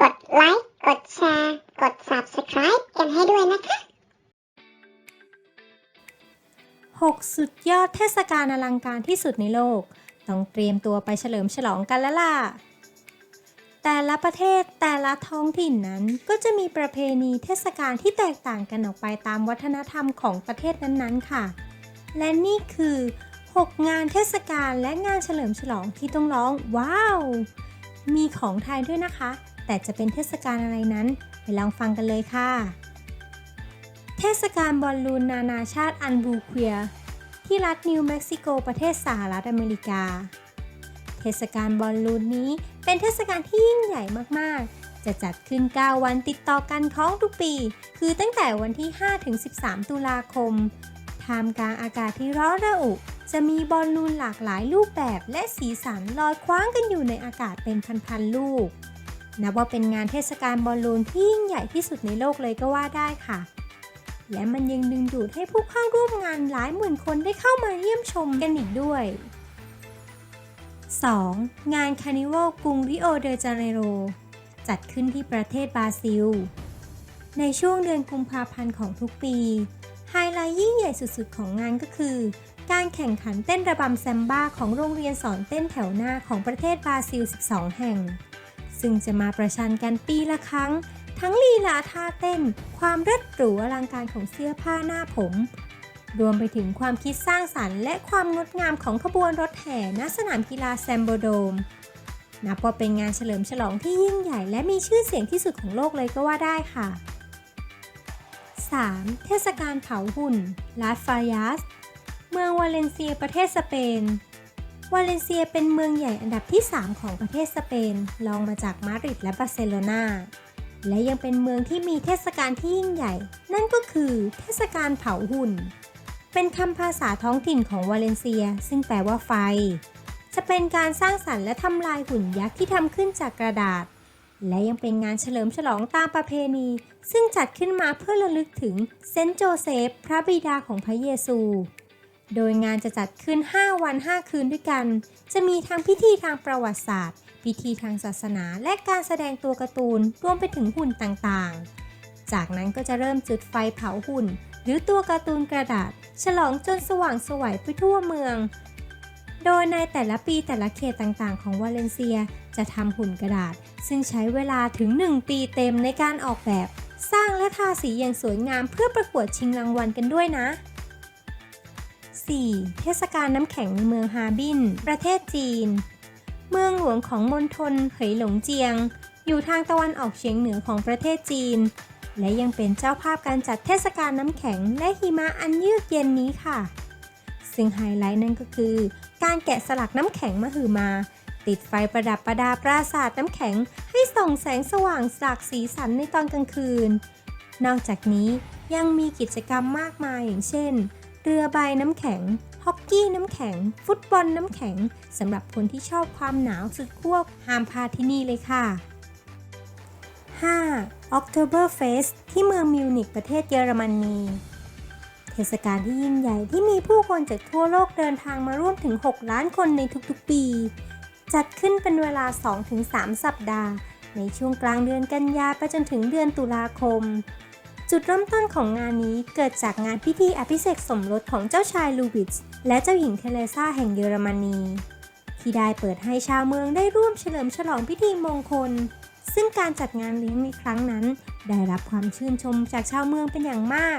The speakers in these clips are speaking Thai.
กดไลค์ กดแชร์ กด Subscribe กันให้ด้วยนะคะ 6 สุดยอดเทศกาลอลังการที่สุดในโลก ต้องเตรียมตัวไปเฉลิมฉลองกันแล้วล่ะ แต่ละประเทศแต่ละท้องถิ่นนั้นก็จะมีประเพณีเทศกาลที่แตกต่างกันออกไปตามวัฒนธรรมของประเทศนั้นๆ ค่ะ และนี่คือ 6 งานเทศกาลและงานเฉลิมฉลองที่ต้องร้องว้าว มีของไทยด้วยนะคะ แต่จะเป็นเทศกาลอะไรนั้น ไปลองฟังกันเลยค่ะ เทศกาลบอลลูนนานาชาติอันบูเคียที่รัฐนิวเม็กซิโกประเทศสหรัฐอเมริกา เทศกาลบอลลูนนี้เป็นเทศกาลที่ยิ่งใหญ่มากๆ จะจัดขึ้น 9 วันติดต่อกันของทุกปี คือตั้งแต่วันที่ 5 ถึง 13 ตุลาคมท่ามกลางอากาศที่ร้อนระอุ จะมีบอลลูนหลากหลายรูปแบบและสีสันลอยคว้างกันอยู่ในอากาศเป็นพันๆลูก นับว่าเป็นงานเทศกาลบอลลูนที่ยิ่งใหญ่ที่สุดในโลกเลยก็ว่าได้ค่ะ และมันยังดึงดูดให้ผู้เข้าร่วมงานหลายหมื่นคนได้เข้ามาเยี่ยมชมกันอีกด้วย 2. งานคานิวัลกรุงริโอเดจาเนโร จัดขึ้นที่ประเทศบราซิล ในช่วงเดือนกุมภาพันธ์ของทุกปี ไฮไลท์ยิ่งใหญ่สุดๆ ของงานก็คือ การแข่งขันเต้นระบำแซมบ้าของโรงเรียนสอนเต้นแถวหน้าของประเทศบราซิล 12 แห่ง ซึ่งจะมาประชันกันปีละครั้ง ทั้งลีลาท่าเต้น ความเริดหรูอลังการของเสื้อผ้าหน้าผม รวมไปถึงความคิดสร้างสรรค์ และความงดงามของขบวนรถแห่ณสนามกีฬาแซมโบโดมนับว่าเป็นงานเฉลิมฉลองที่ยิ่งใหญ่และมีชื่อเสียงที่สุดของโลกเลยก็ว่าได้ค่ะ 3. เทศกาลเผาหุ่นลาสฟายาส เมืองวาเลนเซียประเทศสเปน วาเลนเซียเป็นเมืองใหญ่อันดับที่ 3 ของประเทศสเปนรองมาจากมาดริดและบาร์เซโลนาและยังเป็นเมืองที่มีเทศกาลที่ยิ่งใหญ่ นั่นก็คือเทศกาลเผาหุ่น เป็นคำภาษาท้องถิ่นของวาเลนเซีย ซึ่งแปลว่าไฟ จะเป็นการสร้างสรรค์และทำลายหุ่นยักษ์ที่ทำขึ้นจากกระดาษ และยังเป็นงานเฉลิมฉลองตามประเพณี ซึ่งจัดขึ้นมาเพื่อระลึกถึงเซนต์โจเซฟพระบิดาของพระเยซู โดยงานจะจัดขึ้น 5 วัน 5 คืนด้วยกัน จะมีทั้งพิธีทางประวัติศาสตร์ พิธีทางศาสนา และการแสดงตัวการ์ตูน รวมไปถึงหุ่นต่างๆ จากนั้นก็จะเริ่มจุดไฟเผาหุ่น หรือตัวการ์ตูนกระดาษ ฉลองจนสว่างสวัยไปทั่วเมือง โดยในแต่ละปีแต่ละเขตต่างๆ ของวาเลนเซียจะทำหุ่นกระดาษ ซึ่งใช้เวลาถึง 1 ปีเต็มในการออกแบบ สร้างและทาสีอย่างสวยงามเพื่อประกวดชิงรางวัลกันด้วยนะ 4. เทศกาลน้ำแข็งในเมืองฮาบิน ประเทศจีน เมืองหลวงของมณฑลเหยหลงเจียง อยู่ทางตะวันออกเฉียงเหนือของประเทศจีน และยังเป็นเจ้าภาพการจัดเทศกาลน้ำแข็งและหิมะอันเยือกเย็นนี้ค่ะ ซึ่งไฮไลท์นั่นก็คือ การแกะสลักน้ำแข็งมหึมา ติดไฟประดับประดาปราสาทน้ำแข็ง ให้ส่องแสงสว่างสากสีสันในตอนกลางคืน นอกจากนี้ยังมีกิจกรรมมากมายอย่างเช่น เรือใบน้ำแข็ง ฮอกกี้น้ำแข็ง ฟุตบอลน้ำแข็งสำหรับคนที่ชอบความหนาวสุดขั้วห้ามพลาดที่นี่เลยค่ะ 5. October Fest ที่เมืองมิวนิกประเทศเยอรมนีเทศกาลที่ยิ่งใหญ่ที่มีผู้คนจากทั่วโลกเดินทางมาร่วมถึง 6 ล้านคนในทุกๆปี จัดขึ้นเป็นเวลา 2-3 สัปดาห์ ในช่วงกลางเดือนกันยาไปจนถึงเดือนตุลาคม จุดเริ่มต้นของงานนี้เกิดจากงานพิธีอภิเษกสมรสของเจ้าชายลูวิชและเจ้าหญิงเทเลซ่าแห่งเยอรมนี ที่ได้เปิดให้ชาวเมืองได้ร่วมเฉลิมฉลองพิธีมงคล ซึ่งการจัดงานเลี้ยงในครั้งนั้น ได้รับความชื่นชมจากชาวเมืองเป็นอย่างมาก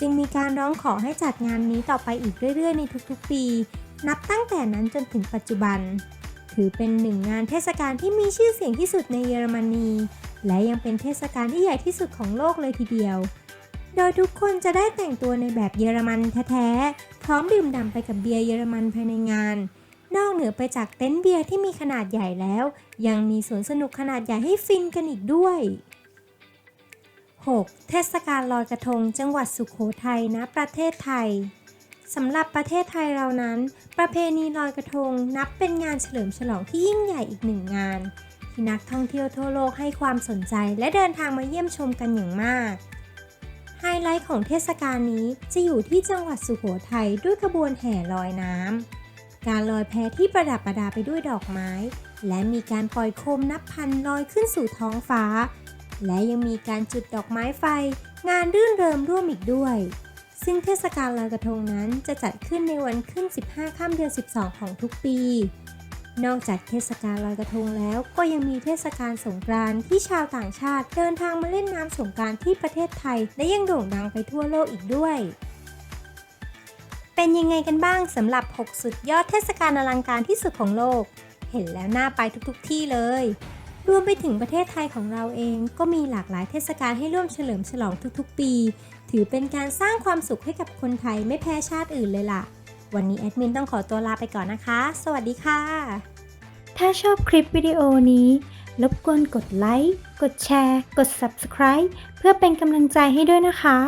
จึงมีการร้องขอให้จัดงานนี้ต่อไปอีกเรื่อยๆ ในทุกๆ ปี นับตั้งแต่นั้นจนถึงปัจจุบัน ถือเป็นหนึ่งงานเทศกาลที่มีชื่อเสียงที่สุดในเยอรมนี และยังเป็นเทศกาลที่ใหญ่ที่สุดของโลกเลยทีเดียว โดยทุกคนจะได้แต่งตัวในแบบเยอรมันแท้ๆ พร้อมดื่มด่ำไปกับเบียร์เยอรมันภายในงาน นอกเหนือไปจากเต็นท์เบียร์ที่มีขนาดใหญ่แล้ว ยังมีสวนสนุกขนาดใหญ่ให้ฟินกันอีกด้วย 6. เทศกาลลอยกระทง จังหวัดสุขโขทัยนะประเทศไทยสำหรับประเทศไทยเรานั้น ประเพณีลอยกระทงนับเป็นงานเฉลิมฉลองที่ยิ่งใหญ่อีกหนึ่งงาน ที่นักท่องเที่ยวทั่วโลกให้ความสนใจและเดินทางมาเยี่ยมชมกันอย่างมาก ไฮไลท์ของเทศกาลนี้จะอยู่ที่จังหวัดสุโขทัยด้วยขบวนแห่ลอยน้ำ การลอยแพที่ประดับประดาไปด้วยดอกไม้ และมีการปล่อยโคมนับพันลอยขึ้นสู่ท้องฟ้า และยังมีการจุดดอกไม้ไฟ งานรื่นเริมร่วมอีกด้วย ซึ่งเทศกาลลอยกระทงนั้นจะจัดขึ้นในวันขึ้น 15 ค่ำเดือน 12 ของทุกปี นอกจากเทศกาลลอยกระทงแล้วก็ยังมีเทศกาลสงกรานต์ที่ชาวต่างชาติเดินทางมาเล่นน้ำสงกรานต์ที่ประเทศไทย และยังโด่งดังไปทั่วโลกอีกด้วย เป็นยังไงกันบ้างสำหรับ 6 สุดยอดเทศกาลอลังการที่สุดของโลก เห็นแล้วน่าไปทุกๆที่เลย รวมไปถึงประเทศไทยของเราเอง ก็มีหลากหลายเทศกาลให้ร่วมเฉลิมฉลองทุกๆ ปี ถือเป็นการสร้างความสุขให้กับคนไทยไม่แพ้ชาติอื่นเลยล่ะ วันนี้แอดมินต้องขอตัวลาไปก่อนนะคะ สวัสดีค่ะ ถ้าชอบคลิปวิดีโอนี้รบกวนกดไลค์ กดแชร์ กด Subscribe เพื่อเป็นกำลังใจให้ด้วยนะคะ